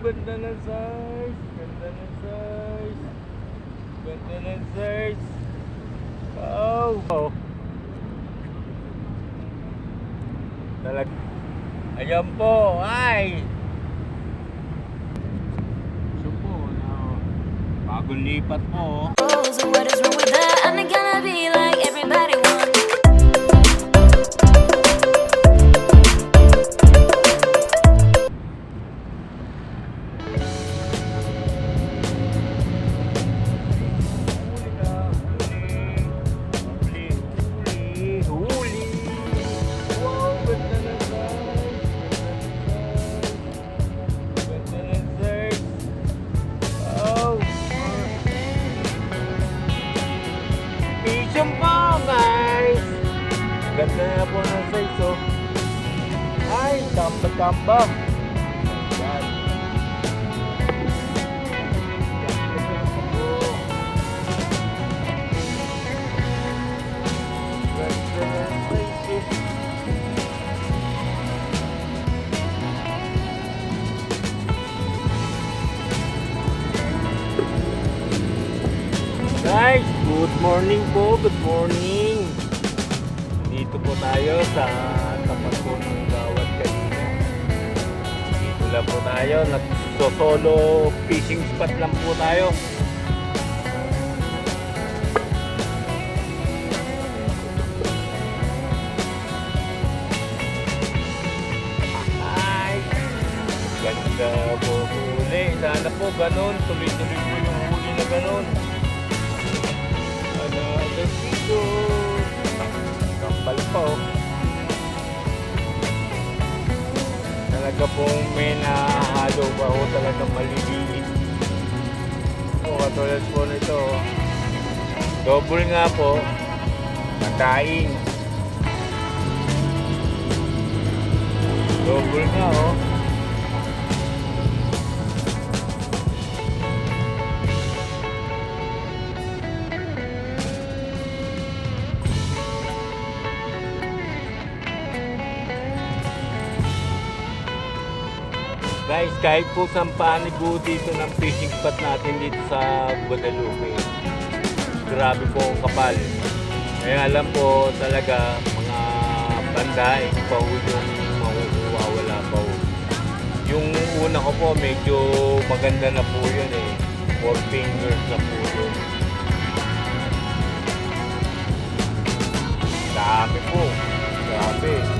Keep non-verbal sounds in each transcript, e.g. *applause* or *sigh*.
ganda ng size. Ganda ng size. Ganda ng size. Oh. oh. Talag. Ayan po. Ay. So po. Uh, bagong lipat po. oh. So what is wrong with that? I'm not gonna be like everybody wants. Good morning po, good morning. Dito po tayo sa tapat po ng gawad kanina. Dito lang po tayo, nagso-solo fishing spot lang po tayo. Ay, ganda po huli. Sana po ganun, tuloy-tuloy Talaga pong may nahalo pa ho talaga maliliit. O katulad po nito. Double nga po. Mataing. Double nga oh. Kahit po saan paanigo dito ng fishing spot natin dito sa Guadalupe. Grabe po ang kapal. Kaya alam po talaga mga bandaing pa ho yung makukuha, wala pa. Yung una ko po, medyo maganda na po yun eh. Four fingers na po yun. Dami po. Grabe.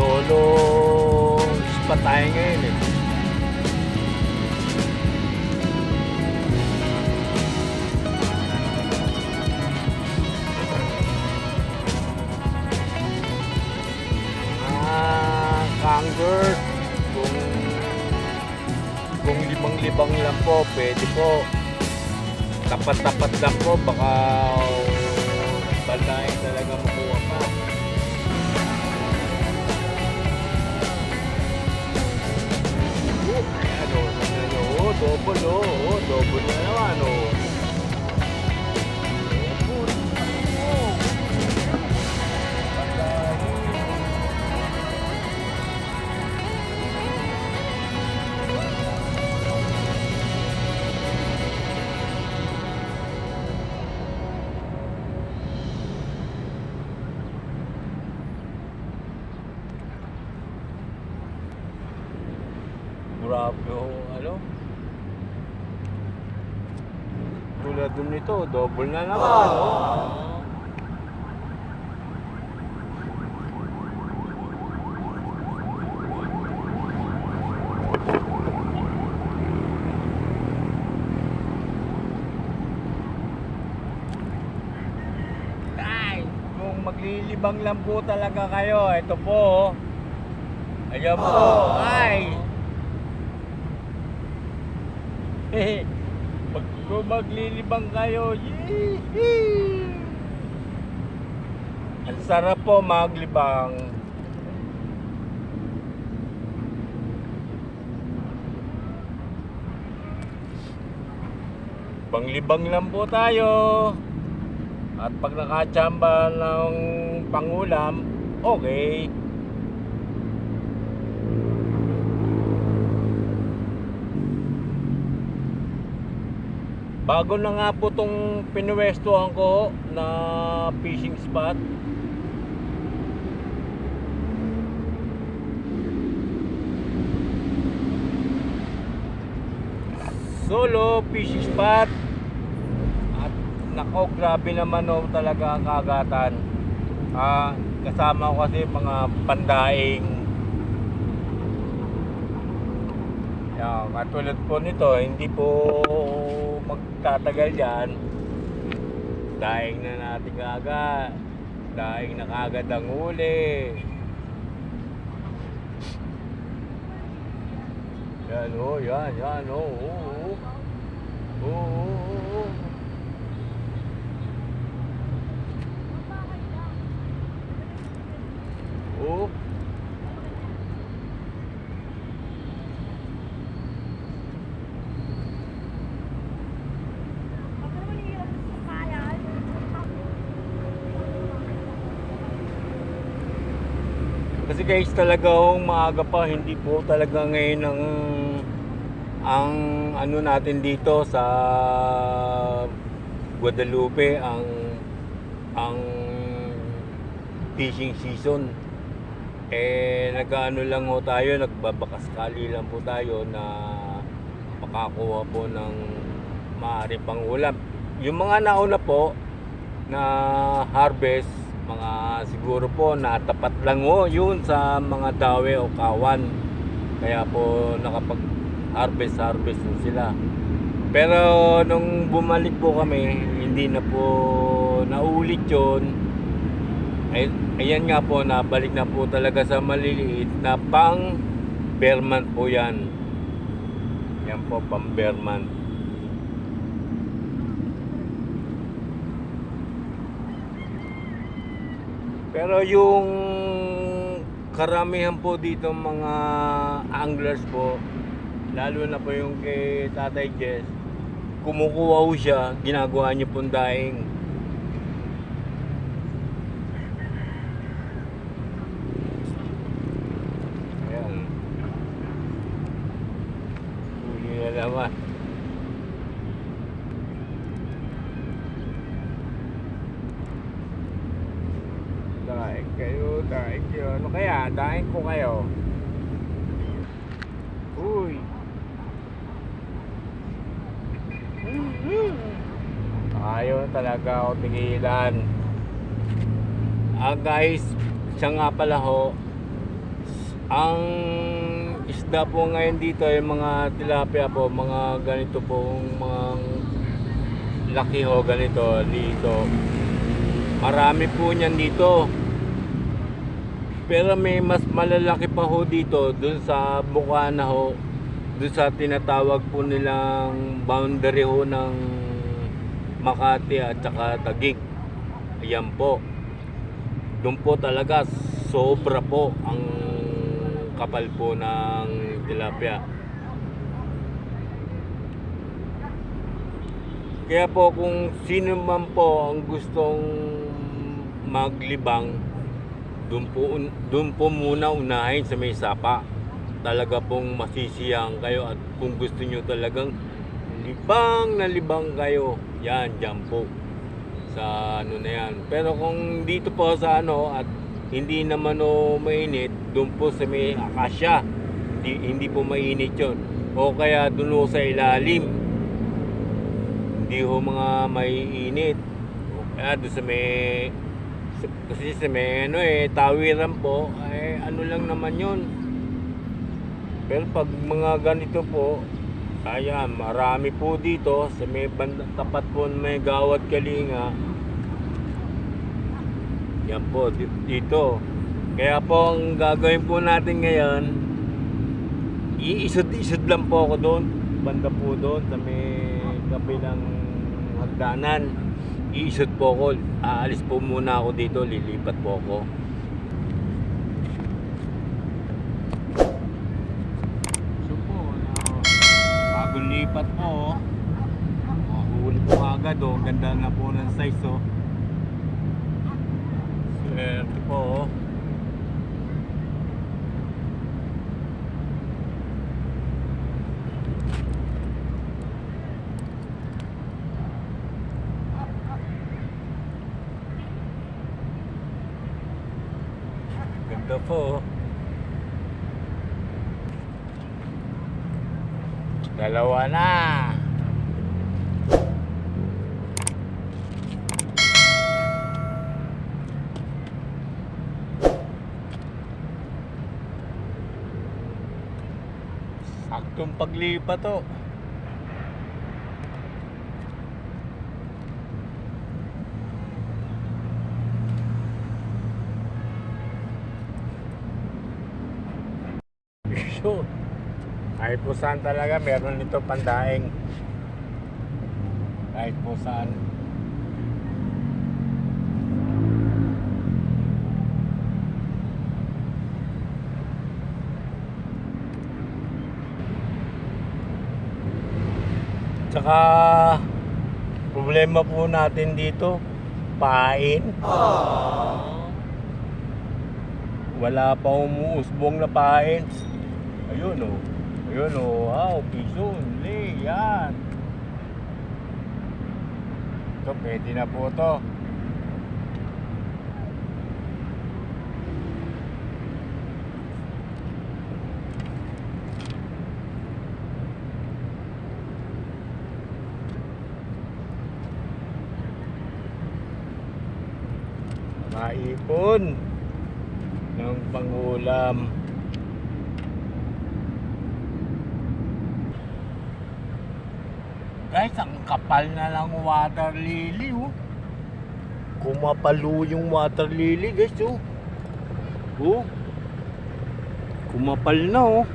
Solo spot tayo ngayon eh. Ah, Kanggers. Kung kung limang-libang lang po, pwede po. Tapat-tapat lang po, baka tingnan nyo. Oh, double o. Oh, double na naman o. Nito, double na naman, oh. Ay, kung maglilibang lang po talaga kayo, ito po, oh. Ayan po, ay. Pag *laughs* kung maglilibang kayo, yee! Ang sarap po maglibang. Panglibang lang po tayo. At pag nakachamba ng pangulam, okay. Bago na nga po itong pinuwestuhan ko na fishing spot. Solo fishing spot. At nako, grabe naman oh, talaga ang kagatan. Ah, kasama ko kasi mga pandaing Yan, katulad po nito, hindi po magtatagal yan. Daing na natin agad. Daing na kagad ang huli. Yan o, yan, yan. Oh, oh, oh. Oh, oh, oh. Oh. Kasi guys, talaga hong maaga pa, hindi po talaga ngayon ang ang ano natin dito sa Guadalupe ang ang fishing season. Eh nag-ano lang ho tayo, nagbabakaskali lang po tayo na makakuha po ng maaari pang ulam. Yung mga nauna po na harvest, mga siguro po natapat lang ho yun sa mga dawe o kawan. Kaya po nakapag harvest harvest din sila. Pero nung bumalik po kami, hindi na po naulit yun. Ay, ayan nga po, nabalik na po talaga sa maliliit na pang Berman po yan. Yan po, pang Berman. Pero yung karamihan po dito mga anglers po, lalo na po yung kay Tatay Jess, kumukuha ho siya, ginagawa niya pong daing. Ayan. Huli na naman. Daing kayo, daing kayo. Ano kaya? Daing ko kayo. Uy. Ayaw talaga ako tingilan. Ah guys, siya nga pala ho, ang isda po ngayon dito ay mga tilapia po, mga ganito pong mga laki ho ganito dito. Marami po niyan dito. Pero may mas malalaki pa ho dito dun sa Bukana ho. Dun sa tinatawag po nilang boundary ho ng Makati at saka Taguig. Ayan po. Doon po talaga sobra po ang kapal po ng tilapia. Kaya po kung sino man po ang gustong maglibang, doon po, doon po muna unahin sa may sapa. Talaga pong masisiyang kayo at kung gusto nyo talagang libang na libang kayo, yan, dyan po sa ano na yan. Pero kung dito po sa ano at hindi naman o mainit, doon po sa may akasya, hindi, hindi po mainit yon O kaya doon sa ilalim, hindi ho mga may init. O kaya doon sa may kasi sa may ano eh, tawiran po, eh ano lang naman yon Pero pag mga ganito po, ayan, marami po dito sa may banda, tapat po may gawad kalinga. Yan po, di- dito. Kaya po ang gagawin po natin ngayon, iisod-isod lang po ako doon. Banda po doon sa may kabilang hagdanan. Iisod po ako. Aalis po muna ako dito. Lilipat po ako. So po, bagong lipat po. oh. Mahuli po agad oh. Ganda na po ng size oh. Swerte po. oh. Po. oh. Dalawa na. Saktong paglipat to. Po saan talaga, meron nito pandaing. Kahit po saan. Tsaka, problema po natin dito, pain. Wala pa umuusbong na pain. Ayun. Oh. Ayun o. Oh. Wow, piso. Hindi. Yan. Ito, pwede na po to. Maipon ng pangulam. Guys, ang kapal na lang water lily, oh. Kumapalo yung water lily, guys, oh. Oh. Kumapal na, oh.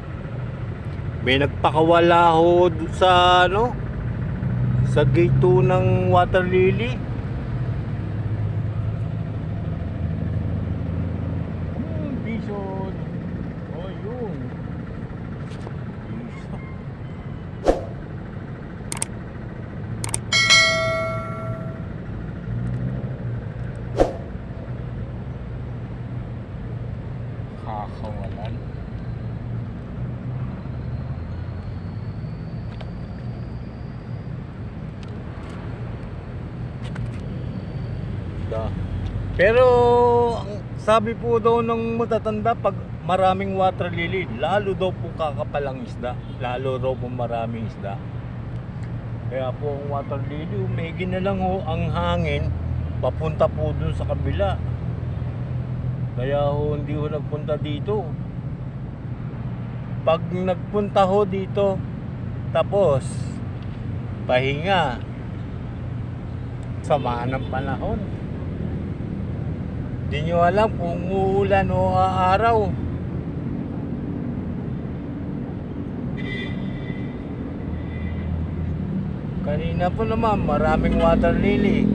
May nagpakawala ho dun sa, ano, sa gate 2 ng water lily. Pero sabi po daw ng matatanda pag maraming water lily, lalo daw po kakapal ang isda, lalo raw po maraming isda. Kaya po ang water lily, umigi na lang ho ang hangin papunta po dun sa kabila. Kaya ho hindi ho nagpunta dito. Pag nagpunta ho dito, tapos pahinga, sama ng panahon. Di nyo alam kung uulan o aaraw. Kanina po naman, maraming water lily.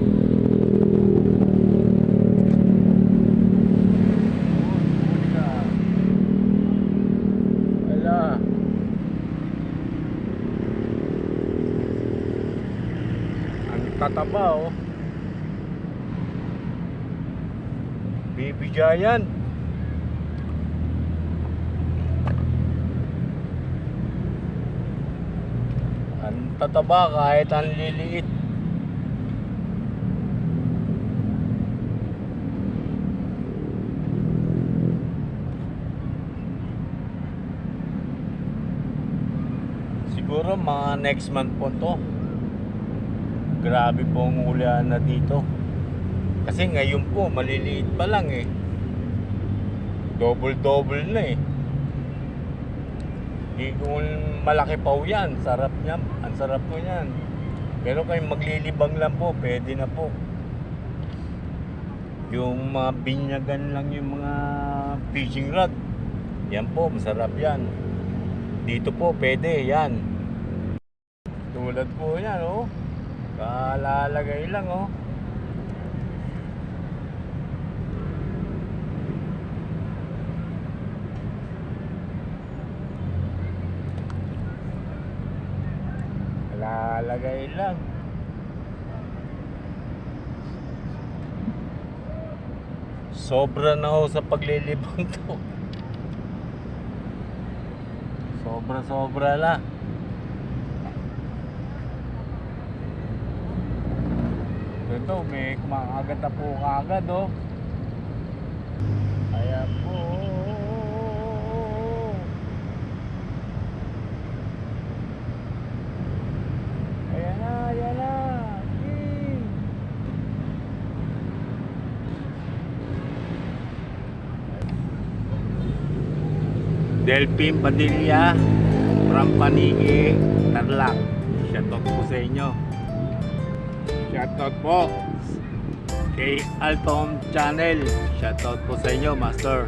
Tataba oh. Giant. Ang tataba kahit ang liliit. Siguro mga next month po to. Grabe po ang ulan na dito. Kasi ngayon po, maliliit pa lang eh. Double-double na eh. Di kung malaki pa yan, sarap niya. Ang sarap po yan. Pero kayo maglilibang lang po, pwede na po. Yung mga binyagan lang yung mga fishing rod. Yan po, masarap yan. Dito po, pwede, yan. Tulad po yan, oh. Kalalagay lang, oh. Lalagay lang. Sobra na ho sa paglilibang to. Sobra sobra la. Ito, may kumakagat na po kagad oh. Ayan po. Ayan na, ayan na. Yee. Delphine Padilla from Panigi, Tarlac. Shoutout po sa inyo. Shoutout po kay Altom Channel. Shoutout po sa inyo, Master.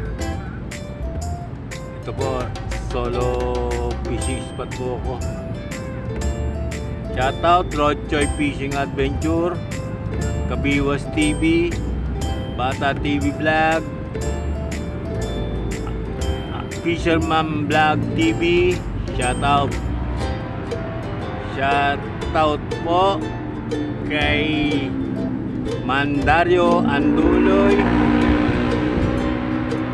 Ito po, solo fishing spot po ako. Shoutout Road Choy Fishing Adventure, Kabiwas TV, Bata TV Vlog, Fisherman Vlog TV, shoutout. Shoutout po kay Mandario Anduloy,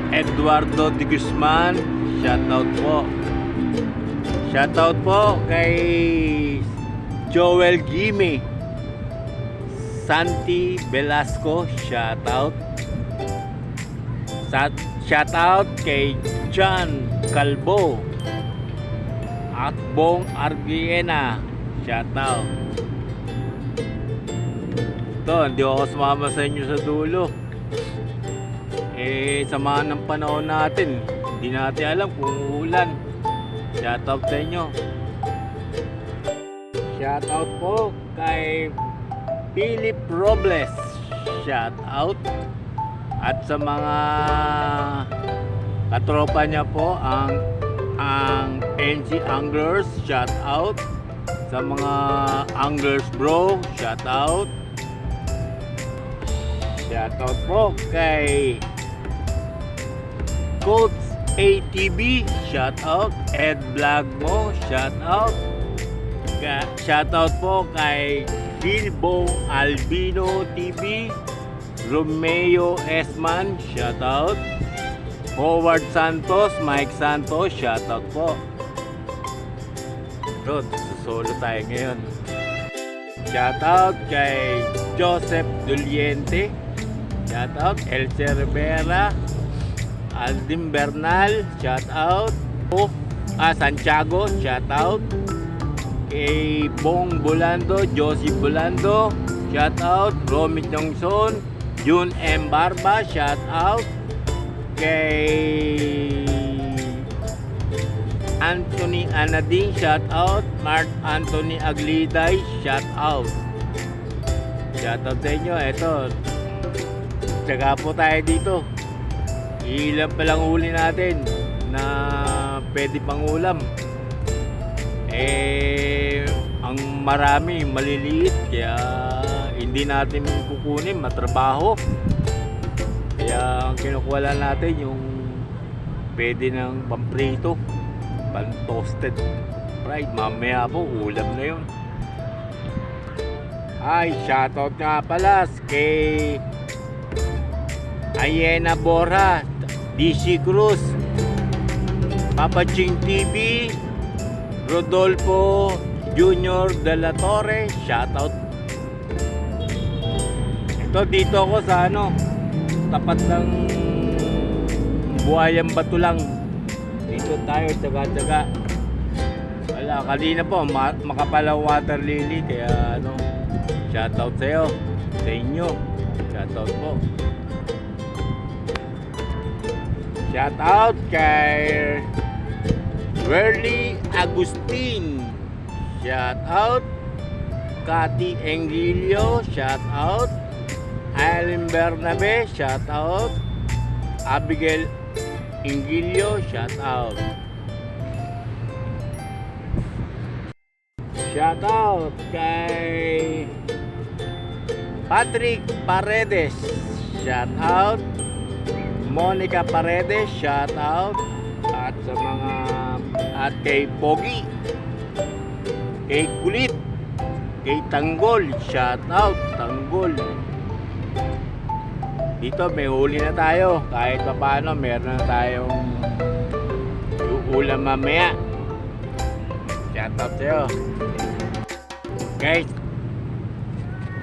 Eduardo de Guzman, shoutout po. Shoutout po kay Joel Gime, Santi Velasco, shoutout. Sa shoutout kay John Calbo at Bong Argiena. Shoutout. Ito, hindi ako sumama sa inyo sa dulo. Eh, samahan ng panahon natin. Hindi natin alam kung uulan. Shoutout sa inyo. Shoutout po kay Philip Robles. Shoutout. At sa mga katropa niya po ang ang NG Anglers shout out. Sa mga anglers bro shout out. Shout out po kay Coach ATV shout out. Ed Vlog mo shout out. Shout out po kay Bilbo Albino TV Romeo Esman, shoutout. Howard Santos, Mike Santos, shoutout po. Rod, solo tayo ngayon. Shoutout kay Joseph Duliente. Shoutout Elce Rivera. Aldim Bernal, shoutout. Oh, ah, Santiago, shoutout. Kay Bong Bulando, Josie Bulando, shoutout. Romy Johnson, Jun M. Barba, shout out kay Anthony Anading, shout out. Mark Anthony Agliday, shout out. Shout out sa inyo, eto tsaga po tayo dito. Ilan pa lang huli natin na pwede pang ulam. Eh ang marami maliliit kaya hindi natin kukunin matrabaho. Kaya ang kinukuha lang natin yung pwede ng pamprito pan toasted fried. Mamaya po ulam na yun. Ay shoutout nga pala kay Ayena Bora DC Cruz Papa Ching TV Rodolfo Junior De La Torre. Shoutout ito dito ako sa ano tapat ng buhayang bato lang. Dito tayo tsaga tsaga wala kanina po ma- makapalang water lily kaya ano shoutout sa'yo sa inyo. Shoutout po. Shoutout kay Werly Agustin. Shoutout. Cathy Engilio shoutout Aileen Bernabe, shout out. Abigail Ingilio, shout out. Shout out kay Patrick Paredes, shout out. Monica Paredes, shout out. At sa mga at kay Pogi, kay Kulit, kay Tanggol, shout out, Tanggol. Dito may huli na tayo. Kahit pa paano, meron na tayong ulam mamaya. Shout out sa'yo. Guys,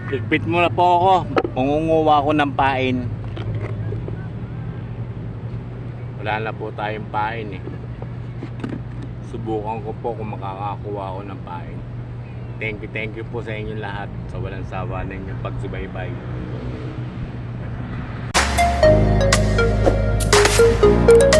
ligpit mo na po ako. Mangunguha ako ng pain. Wala na po tayong pain eh. Subukan ko po kung makakakuha ako ng pain. Thank you, thank you po sa inyong lahat sa walang sawa na inyong pagsubaybay. Thank you.